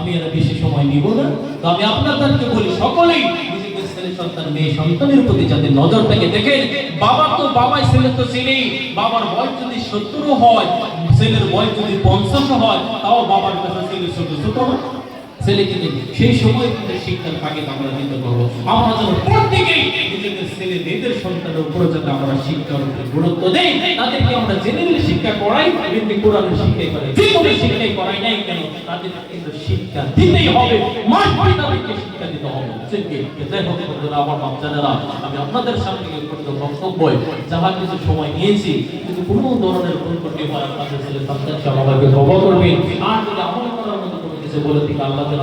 আমি আর বেশি সময় নিব না। তো আমি আপনাদেরকে বলি, সকলেই নিজেকে সন্তান, মেয়ে সন্তানের প্রতি যাতে নজরটাকে দেখেন, বাবা তো বাবাই ছেলে তো ছেলেই বাবার বয়স যদি সত্তরও হয়, ছেলের বয়স যদি পঞ্চাশ হয়, তাও বাবার কাছে ছেলে ছোট ছোট ছেলেকে নিয়ে সেই সময় কিন্তু শিক্ষার ভাগে আমরা দিতে পারব। আমরা যেন প্রত্যেকেই নিজেদের ছেলে মেয়েদের সন্তানের উপরে যাতে আমরা শিক্ষার উপরে গুরুত্ব দেই, তাদেরকে আমরা জেনারেল শিক্ষা করাই এমনি কোরআনের শিক্ষাই করাই যে কোনো শিক্ষাই করাই নাই কেন? তাদেরকে কিন্তু শিক্ষা দিতেই হবে। পরে তাদেরকে শিক্ষা দিতে হবে। যাই হোক, বন্ধুরা, আমার বাচ্চারা আমি আপনাদের সামনে করতে বক্তব্য যাহা কিছু সময় নিয়েছি কিন্তু কোনো ধরনের ভুল করতে হয়, আপনাদের ছেলে সন্তানকে আমাকে ক্ষমা করবেন। আর যদি আমল কিছু বলে দিকে আল্লাহ যেন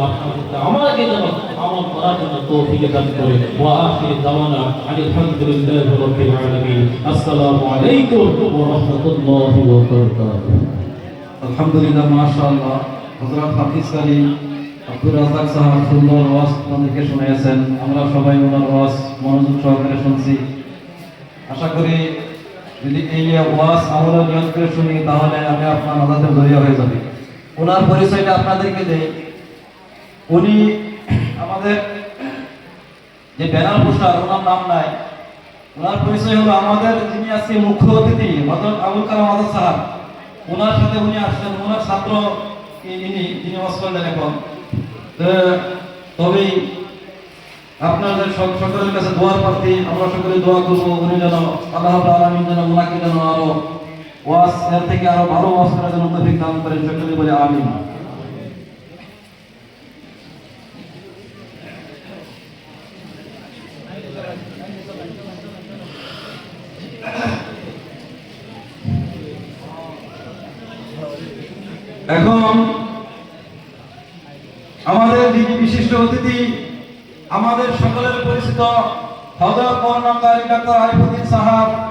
যেন আমল করার জন্য তৌফিক দান করে আসসালামু আলাইকুম ওয়া রাহমাতুল্লাহি ওয়া বারাকাতুহু। আলহামদুলিল্লাহ, মাশাআল্লাহ। হযরত হাফিজ আব্দুর সাহেব সুন্দর ওয়াজ আমাদেরকে শুনিয়েছেন। আমরা সবাই ওনার ওয়াজ মনোযোগ সহকারে শুনছি। আশা করি যদি এই ওয়াজ আমরা নিয়ত করে শুনি, তাহলে আমি আপনার নাজাতে জড়িয়ে হয়ে যাবে। ওনার পরিচয়টা আপনাদেরকে দেই। উনি আমাদের যে ব্যানার পোস্টার ওনার নাম নাই। ওনার পরিচয় হলো আমাদের যিনি আজকে মুখ্য অতিথি হজরত আবুল কালাম আজাদ সাহেব। ওনার সাথে উনি আসছেন, ওনার ছাত্র ইনি যিনি ওয়াজ এখন। তবে আপনাদের সক- সকলের কাছে দোয়ার প্রার্থী, আমরা সকলে দোয়া করব, উনি যেন আল্লাহ আলমিন যেন ওনাকে যেন আরও ওয়াজ এর থেকে আরও ভালো করার জন্য তৌফিক দান করেন সকলে বলে আমিন। এখন আমাদের বিশিষ্ট অতিথি, আমাদের সকলের পরিচিত হজরত মহানকারী ডাক্তার আরিফুদ্দিন সাহাব